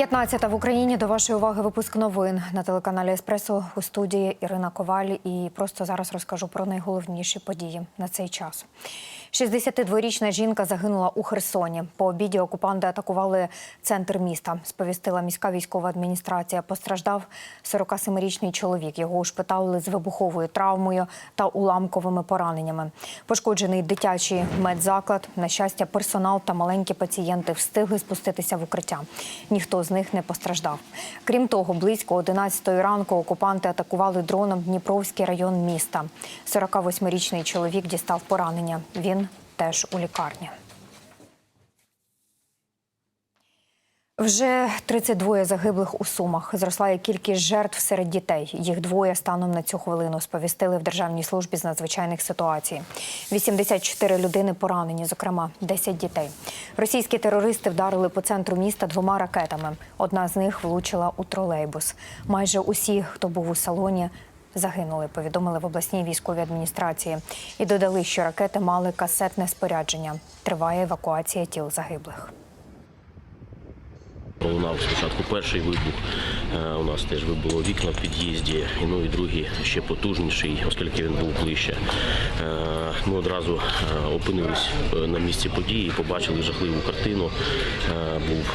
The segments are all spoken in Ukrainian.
15 в Україні до вашої уваги випуск новин на телеканалі Еспресо у студії Ірина Коваль. І просто зараз розкажу про найголовніші події на цей час. 62-річна жінка загинула у Херсоні. По обіді окупанти атакували центр міста. Сповістила міська військова адміністрація. Постраждав 47-річний чоловік. Його ушпиталили з вибуховою травмою та уламковими пораненнями. Пошкоджений дитячий медзаклад. На щастя, персонал та маленькі пацієнти встигли спуститися в укриття. Ніхто з них не постраждав. Крім того, близько 11 ранку окупанти атакували дроном Дніпровський район міста. 48-річний чоловік дістав поранення. Він теж у лікарні. Вже 32 загиблих у Сумах. Зросла і кількість жертв серед дітей. Їх двоє станом на цю хвилину сповістили в Державній службі з надзвичайних ситуацій. 84 людини поранені, зокрема 10 дітей. Російські терористи вдарили по центру міста двома ракетами. Одна з них влучила у тролейбус. Майже усі, хто був у салоні, загинули. Повідомили в обласній військовій адміністрації і додали, що ракети мали касетне спорядження. Триває евакуація тіл загиблих. Пролунав спочатку перший вибух. Е, У нас теж вибуло вікна в під'їзді, і ну і другий ще потужніший, оскільки він був ближче. Е, Ми одразу е, опинились на місці події, побачили жахливу картину. Був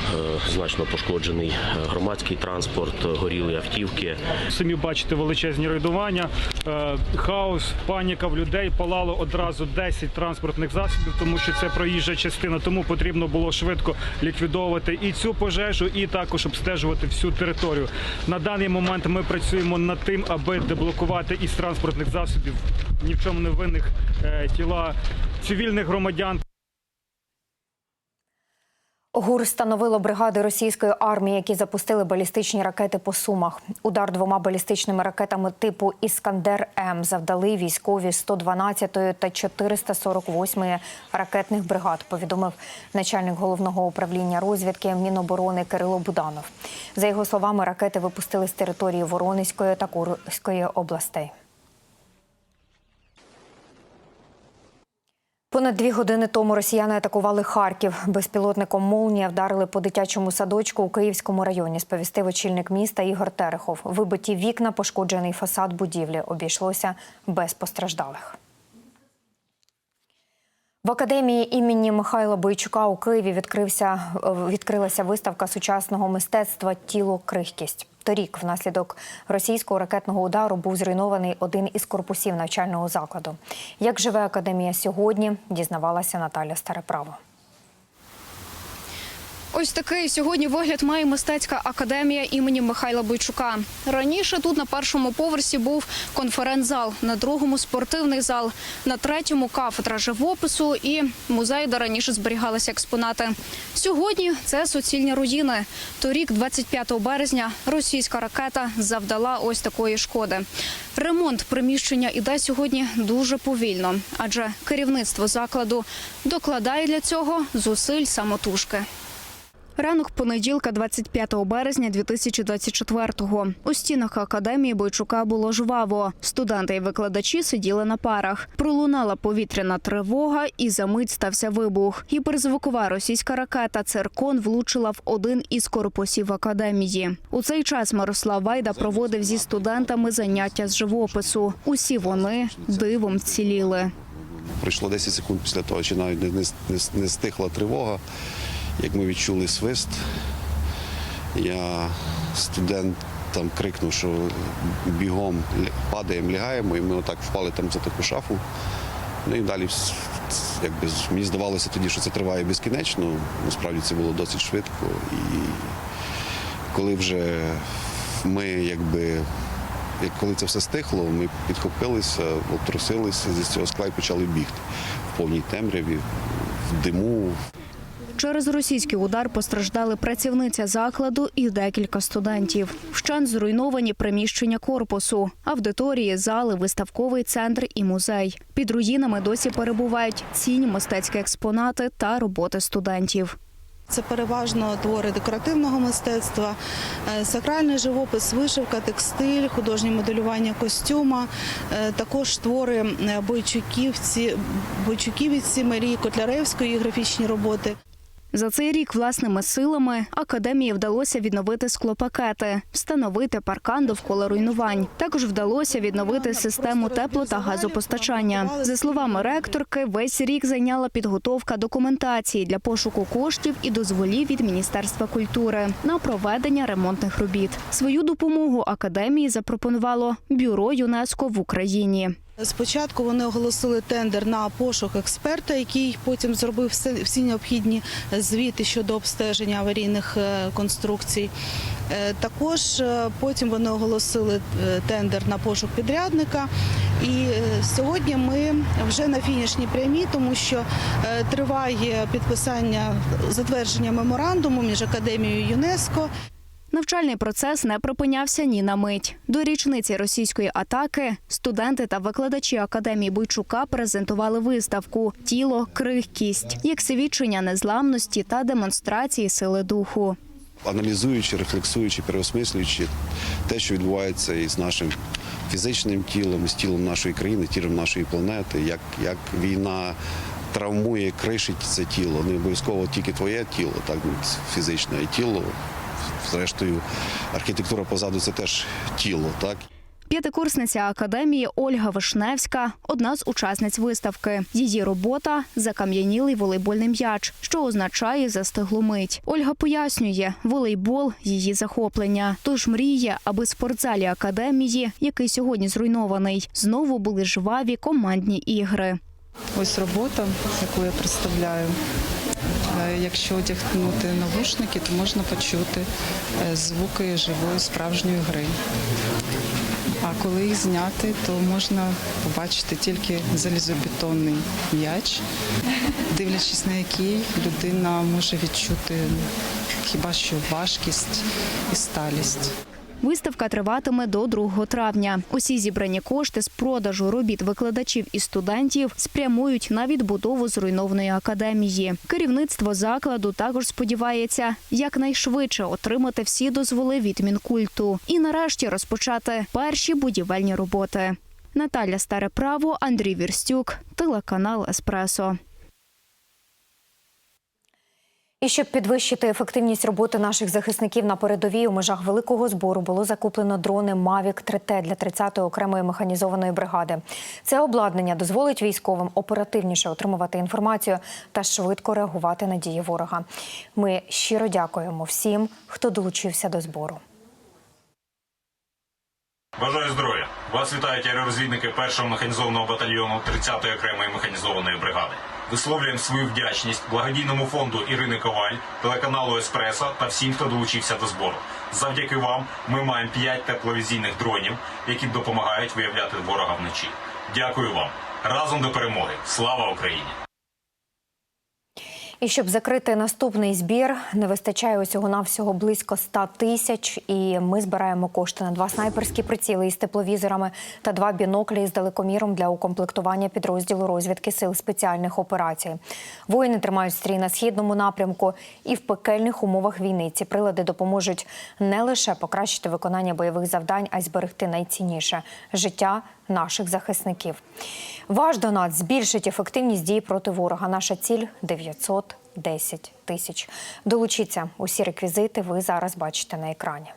значно пошкоджений громадський транспорт, горіли автівки. Самі бачите величезні руйнування, е, хаос, паніка в людей. Палало одразу 10 транспортних засобів, тому що це проїжджа частина. Тому потрібно було швидко ліквідовувати і цю пожежу, і також обстежувати всю територію. На даний момент ми працюємо над тим, аби деблокувати із транспортних засобів ні в чому не винних е, тіла цивільних громадян. ГУР встановило бригади російської армії, які запустили балістичні ракети по сумах. Удар двома балістичними ракетами типу Іскандер М завдали військові 112-ї та 448-ї ракетних бригад. Повідомив начальник головного управління розвідки Міноборони Кирило Буданов. За його словами, ракети випустили з території Воронезької та Курської областей. Понад дві години тому росіяни атакували Харків. Безпілотником «Молнія» вдарили по дитячому садочку у Київському районі. Сповістив очільник міста Ігор Терехов. Вибиті вікна, пошкоджений фасад будівлі. Обійшлося без постраждалих. В академії імені Михайла Бойчука у Києві відкрився відкрилася виставка сучасного мистецтва Тіло крихкість. Торік, внаслідок російського ракетного удару, був зруйнований один із корпусів навчального закладу. Як живе академія сьогодні, дізнавалася Наталя Стареправо. Ось такий сьогодні вигляд має мистецька академія імені Михайла Бойчука. Раніше тут на першому поверсі був конференц-зал, на другому спортивний зал, на третьому кафедра живопису і музей, де раніше зберігалися експонати. Сьогодні це суцільні руїни. Торік, 25 березня, російська ракета завдала ось такої шкоди. Ремонт приміщення іде сьогодні дуже повільно, адже керівництво закладу докладає для цього зусиль самотужки. Ранок понеділка, 25 березня 2024-го. У стінах академії Бойчука було жваво. Студенти і викладачі сиділи на парах. Пролунала повітряна тривога, і за мить стався вибух. Гіперзвукова російська ракета «Циркон» влучила в один із корпусів академії. У цей час Мирослав Вайда проводив зі студентами заняття з живопису. Усі вони дивом вціліли. Пройшло 10 секунд після того, чи навіть не стихла тривога, як ми відчули свист. Я студентам крикнув, що бігом падаємо, лягаємо, і ми отак впали там за таку шафу. Ну і далі якби, мені здавалося тоді, що це триває безкінечно. Насправді це було досить швидко. І коли вже ми якби. Як коли це все стихло, ми підхопилися, обтрусилися зі цього скла і почали бігти в повній темряві, в диму, Через російський удар постраждали працівниця закладу і декілька студентів. Вщент зруйновані приміщення корпусу, аудиторії, зали, виставковий центр і музей. Під руїнами досі перебувають цінні мистецькі експонати та роботи студентів. Це переважно твори декоративного мистецтва, е, сакральний живопис, вишивка, текстиль, художнє моделювання костюма, е, також твори е, бойчуківці, бойчуківці Марії Котляревської, графічні роботи. За цей рік власними силами академії вдалося відновити склопакети, встановити паркан довкола руйнувань. Також вдалося відновити систему тепло та газопостачання. За словами ректорки, весь рік зайняла підготовка документації для пошуку коштів і дозволів від Міністерства культури на проведення ремонтних робіт. Свою допомогу академії запропонувало бюро ЮНЕСКО в Україні. Спочатку вони оголосили тендер на пошук експерта, який потім зробив всі необхідні звіти щодо обстеження аварійних е, конструкцій. Е, Також е, потім вони оголосили тендер на пошук підрядника. І сьогодні ми вже на фінішній прямій, тому що триває підписання затвердження меморандуму між академією ЮНЕСКо Навчальний процес не припинявся ні на мить. До річниці російської атаки студенти та викладачі академії Бойчука презентували виставку Тіло, крих, кість як свідчення незламності та демонстрації сили духу. аналізуючи, рефлексуючи, переосмислюючи те, що відбувається із нашим фізичним тілом, з тілом нашої країни, тілом нашої планети, як, як війна травмує, кришить це тіло. Не обов'язково тільки твоє тіло, так фізичне, і тіло. Зрештою, архітектура позаду це теж тіло, так. П'ятикурсниця академії Ольга Вишневська одна з учасниць виставки. Її робота закам'янілий волейбольний м'яч, що означає застиглу мить. Ольга пояснює, волейбол її захоплення. Тож мріє, аби спортзалі академії, який сьогодні зруйнований, знову були жваві командні ігри. Ось робота, яку я представляю. Якщо одягнути навушники, то можна почути е, звуки живої справжньої гри. А коли їх зняти, то можна побачити тільки залізобетонний м'яч, дивлячись на який людина може відчути хіба що важкість і сталість. Виставка триватиме до 2 травня. Усі зібрані кошти з продажу робіт викладачів і студентів спрямують на відбудову зруйнованої академії. Керівництво закладу також сподівається якнайшвидше отримати всі дозволи від Мінкульту і нарешті розпочати перші будівельні роботи. Наталя Старе Право, Андрій Вірстюк, телеканал Еспресо. І щоб підвищити ефективність роботи наших захисників на передовій у межах великого збору було закуплено дрони Mavic 3T для 30-ї окремої механізованої бригади. Це обладнання дозволить військовим оперативніше отримувати інформацію та швидко реагувати на дії ворога. Ми щиро дякуємо всім, хто долучився до збору. Бажаю здоров'я! Вас вітають аеророзвідники першого механізованого батальйону 30-ї окремої механізованої бригади. Висловлюємо свою вдячність благодійному фонду Ірини Коваль, телеканалу Еспресо та всім, хто долучився до збору. Завдяки вам ми маємо 5 тепловізійних дронів, які допомагають виявляти ворога вночі. Дякую вам! Разом до перемоги! Слава Україні! І щоб закрити наступний збір, не вистачає усього навсього близько 100 тисяч. І ми збираємо кошти на два снайперські приціли із тепловізорами та два біноклі з далекоміром для укомплектування підрозділу розвідки сил спеціальних операцій. Воїни тримають стрій на східному напрямку, і в пекельних умовах війни ці прилади допоможуть не лише покращити виконання бойових завдань, а й зберегти найцінніше життя наших захисників. Ваш донат збільшить ефективність дій проти ворога. Наша ціль 910 тисяч. Долучіться. Усі реквізити ви зараз бачите на екрані.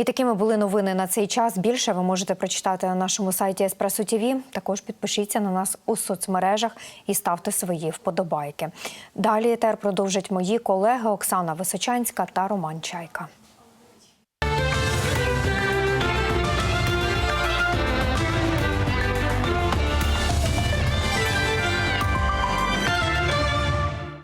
І такими були новини на цей час. Більше ви можете прочитати на нашому сайті Еспресо ТІВІ. Також підпишіться на нас у соцмережах і ставте свої вподобайки. Далі етер продовжать мої колеги Оксана Височанська та Роман Чайка.